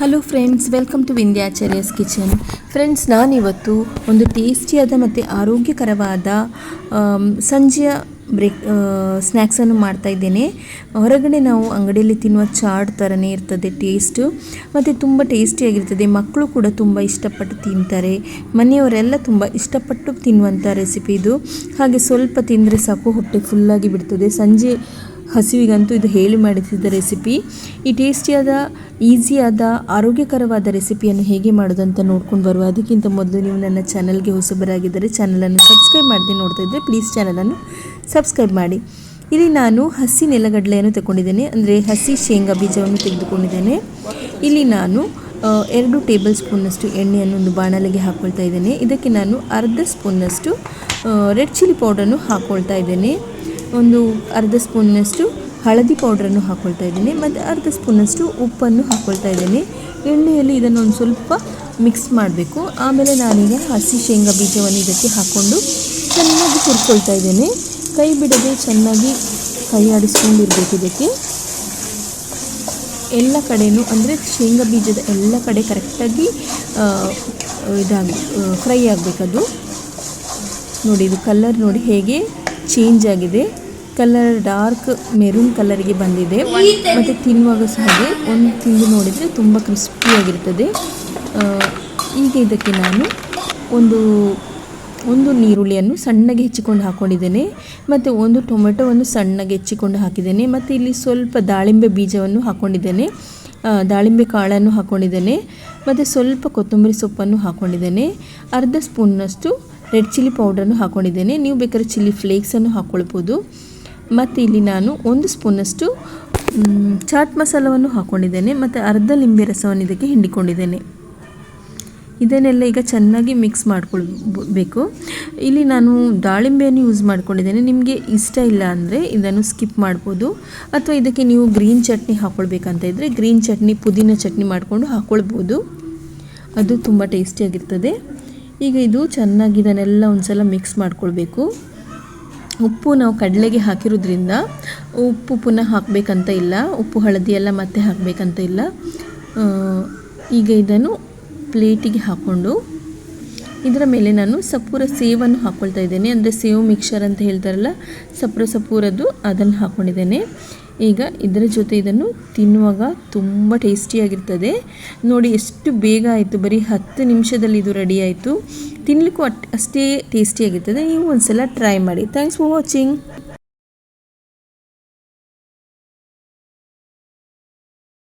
Hello friends welcome to Vindhyacharya's kitchen friends ನಾನಿವತ್ತು ಒಂದು ಟೇಸ್ಟಿಯಾದ ಮತ್ತು ಆರೋಗ್ಯಕರವಾದ ಸಂಜೆಯ ಬ್ರೇಕ್ ಸ್ನ್ಯಾಕ್ಸನ್ನು ಮಾಡ್ತಾ ಇದ್ದೇನೆ. ಹೊರಗಡೆ ನಾವು ಅಂಗಡಿಯಲ್ಲಿ ತಿನ್ನುವ ಚಾಟ್ ಥರನೇ ಇರ್ತದೆ ಟೇಸ್ಟು ಮತ್ತು ತುಂಬ ಟೇಸ್ಟಿಯಾಗಿರ್ತದೆ ಮಕ್ಕಳು ಕೂಡ ತುಂಬ ಇಷ್ಟಪಟ್ಟು ತಿಂತಾರೆ. ಮನೆಯವರೆಲ್ಲ ತುಂಬ ಇಷ್ಟಪಟ್ಟು ತಿನ್ನುವಂಥ ರೆಸಿಪಿ ಇದು. ಹಾಗೆ ಸ್ವಲ್ಪ ತಿಂದರೆ ಸಾಕು, ಹೊಟ್ಟೆ ಫುಲ್ಲಾಗಿ ಬಿಡ್ತದೆ. ಸಂಜೆ ಹಸಿವಿಗಂತೂ ಇದು ಹೇಳಿ ಮಾಡಿಸಿದ ರೆಸಿಪಿ. ಈ ಟೇಸ್ಟಿಯಾದ, ಈಸಿಯಾದ, ಆರೋಗ್ಯಕರವಾದ ರೆಸಿಪಿಯನ್ನು ಹೇಗೆ ಮಾಡೋದಂತ ನೋಡ್ಕೊಂಡು ಬರುವ ಅದಕ್ಕಿಂತ ಮೊದಲು ನೀವು ನನ್ನ ಚಾನಲ್ಗೆ ಹೊಸಬರಾಗಿದ್ದರೆ ಚಾನಲನ್ನು ಸಬ್ಸ್ಕ್ರೈಬ್ ಮಾಡದೆ ನೋಡ್ತಾ ಇದ್ದರೆ ಪ್ಲೀಸ್ ಚಾನಲನ್ನು ಸಬ್ಸ್ಕ್ರೈಬ್ ಮಾಡಿ. ಇಲ್ಲಿ ನಾನು ಹಸಿ ನೆಲಗಡಲೆಯನ್ನು ತಗೊಂಡಿದ್ದೇನೆ, ಅಂದರೆ ಹಸಿ ಶೇಂಗಾ ಬೀಜವನ್ನು ತೆಗೆದುಕೊಂಡಿದ್ದೇನೆ. ಇಲ್ಲಿ ನಾನು ಎರಡು ಟೇಬಲ್ ಸ್ಪೂನ್ನಷ್ಟು ಎಣ್ಣೆಯನ್ನು ಒಂದು ಬಾಣಲೆಗೆ ಹಾಕ್ಕೊಳ್ತಾ ಇದ್ದೇನೆ. ಇದಕ್ಕೆ ನಾನು ಅರ್ಧ ಸ್ಪೂನ್ನಷ್ಟು ರೆಡ್ ಚಿಲ್ಲಿ ಪೌಡರನ್ನು ಹಾಕ್ಕೊಳ್ತಾ ಇದ್ದೇನೆ. ಒಂದು ಅರ್ಧ ಸ್ಪೂನ್ನಷ್ಟು ಹಳದಿ ಪೌಡ್ರನ್ನು ಹಾಕ್ಕೊಳ್ತಾ ಇದ್ದೀನಿ ಮತ್ತು ಅರ್ಧ ಸ್ಪೂನಷ್ಟು ಉಪ್ಪನ್ನು ಹಾಕ್ಕೊಳ್ತಾ ಇದ್ದೀನಿ. ಎಣ್ಣೆಯಲ್ಲಿ ಇದನ್ನು ಒಂದು ಸ್ವಲ್ಪ ಮಿಕ್ಸ್ ಮಾಡಬೇಕು. ಆಮೇಲೆ ನಾನೀಗ ಹಸಿ ಶೇಂಗಾ ಬೀಜವನ್ನು ಇದಕ್ಕೆ ಹಾಕ್ಕೊಂಡು ಚೆನ್ನಾಗಿ ಹುರ್ಕೊಳ್ತಾ ಇದ್ದೇನೆ. ಕೈ ಬಿಡದೆ ಚೆನ್ನಾಗಿ ಕೈ ಆಡಿಸ್ಕೊಂಡಿರ್ಬೇಕು ಇದಕ್ಕೆ. ಎಲ್ಲ ಕಡೆಯೂ ಅಂದರೆ ಶೇಂಗಾ ಬೀಜದ ಎಲ್ಲ ಕಡೆ ಕರೆಕ್ಟಾಗಿ ಇದಾಗಿ ಫ್ರೈ ಆಗಬೇಕದು. ನೋಡಿ, ಇದು ಕಲರ್ ನೋಡಿ ಹೇಗೆ ಚೇಂಜ್ ಆಗಿದೆ. ಕಲರ್ ಡಾರ್ಕ್ ಮೆರೂನ್ ಕಲರಿಗೆ ಬಂದಿದೆ. ಮತ್ತು ತಿನ್ನುವಾಗ ಸಹ ಹಾಗೆ ಒಂದು ತಿಂದು ನೋಡಿದರೆ ತುಂಬ ಕ್ರಿಸ್ಪಿಯಾಗಿರ್ತದೆ ಈಗ ಇದಕ್ಕೆ ನಾನು ಒಂದು ಒಂದು ನೀರುಳ್ಳಿಯನ್ನು ಸಣ್ಣಗೆ ಹೆಚ್ಚಿಕೊಂಡು ಹಾಕ್ಕೊಂಡಿದ್ದೇನೆ ಮತ್ತು ಒಂದು ಟೊಮೆಟೊವನ್ನು ಸಣ್ಣಗೆ ಹೆಚ್ಚಿಕೊಂಡು ಹಾಕಿದ್ದೇನೆ. ಮತ್ತು ಇಲ್ಲಿ ಸ್ವಲ್ಪ ದಾಳಿಂಬೆ ಬೀಜವನ್ನು ಹಾಕ್ಕೊಂಡಿದ್ದೇನೆ ದಾಳಿಂಬೆ ಕಾಳನ್ನು ಹಾಕ್ಕೊಂಡಿದ್ದೇನೆ ಮತ್ತು ಸ್ವಲ್ಪ ಕೊತ್ತಂಬರಿ ಸೊಪ್ಪನ್ನು ಹಾಕ್ಕೊಂಡಿದ್ದೇನೆ ಅರ್ಧ ಸ್ಪೂನ್ನಷ್ಟು ರೆಡ್ ಚಿಲ್ಲಿ ಪೌಡರನ್ನು ಹಾಕ್ಕೊಂಡಿದ್ದೇನೆ ನೀವು ಬೇಕಾದ್ರೆ ಚಿಲ್ಲಿ ಫ್ಲೇಕ್ಸನ್ನು ಹಾಕ್ಕೊಳ್ಬೋದು ಮತ್ತು ಇಲ್ಲಿ ನಾನು ಒಂದು ಸ್ಪೂನಷ್ಟು ಚಾಟ್ ಮಸಾಲವನ್ನು ಹಾಕ್ಕೊಂಡಿದ್ದೇನೆ ಮತ್ತು ಅರ್ಧ ಲಿಂಬೆ ರಸವನ್ನು ಇದಕ್ಕೆ ಹಿಂಡಿಕೊಂಡಿದ್ದೇನೆ. ಇದನ್ನೆಲ್ಲ ಈಗ ಚೆನ್ನಾಗಿ ಮಿಕ್ಸ್ ಮಾಡ್ಕೊಳ್ಬೇಕು. ಇಲ್ಲಿ ನಾನು ದಾಳಿಂಬೆಯನ್ನು ಯೂಸ್ ಮಾಡ್ಕೊಂಡಿದ್ದೇನೆ. ನಿಮಗೆ ಇಷ್ಟ ಇಲ್ಲ ಅಂದರೆ ಇದನ್ನು ಸ್ಕಿಪ್ ಮಾಡ್ಬೋದು. ಅಥವಾ ಇದಕ್ಕೆ ನೀವು ಗ್ರೀನ್ ಚಟ್ನಿ ಹಾಕ್ಕೊಳ್ಬೇಕಂತ ಇದ್ದರೆ ಗ್ರೀನ್ ಚಟ್ನಿ, ಪುದೀನ ಚಟ್ನಿ ಮಾಡಿಕೊಂಡು ಹಾಕ್ಕೊಳ್ಬೋದು ಅದು ತುಂಬ ಟೇಸ್ಟಿಯಾಗಿರ್ತದೆ ಈಗ ಇದು ಚೆನ್ನಾಗಿ ಇದನ್ನೆಲ್ಲ ಒಂದ್ಸಲ ಮಿಕ್ಸ್ ಮಾಡ್ಕೊಳ್ಬೇಕು. ಉಪ್ಪು ನಾವು ಕಡಲೆಗೆ ಹಾಕಿರೋದ್ರಿಂದ ಉಪ್ಪು ಪುನಃ ಹಾಕಬೇಕಂತ ಇಲ್ಲ, ಉಪ್ಪು ಹಳದಿ ಎಲ್ಲ ಮತ್ತೆ ಹಾಕಬೇಕಂತ ಇಲ್ಲ. ಈಗ ಇದನ್ನು ಪ್ಲೇಟಿಗೆ ಹಾಕ್ಕೊಂಡು ಇದರ ಮೇಲೆ ನಾನು ಸಪೂರ ಸೇವನ್ನು ಹಾಕ್ಕೊಳ್ತಾ ಇದ್ದೇನೆ. ಅಂದರೆ ಸೇವು ಮಿಕ್ಸರ್ ಅಂತ ಹೇಳ್ತಾರಲ್ಲ, ಸಪೂರ ಸಪೂರದ್ದು ಅದನ್ನು ಹಾಕ್ಕೊಂಡಿದ್ದೇನೆ ಈಗ ಇದರ ಜೊತೆ ಇದನ್ನು ತಿನ್ನುವಾಗ ತುಂಬ ಟೇಸ್ಟಿಯಾಗಿರ್ತದೆ. ನೋಡಿ, ಎಷ್ಟು ಬೇಗ ಆಯಿತು. ಬರೀ ಹತ್ತು ನಿಮಿಷದಲ್ಲಿ ಇದು ರೆಡಿ ಆಯಿತು. ತಿನ್ನಲಿಕ್ಕೂ ಅಷ್ಟೇ ಟೇಸ್ಟಿಯಾಗಿರ್ತದೆ. ನೀವು ಒಂದ್ಸಲ ಟ್ರೈ ಮಾಡಿ. Thanks for watching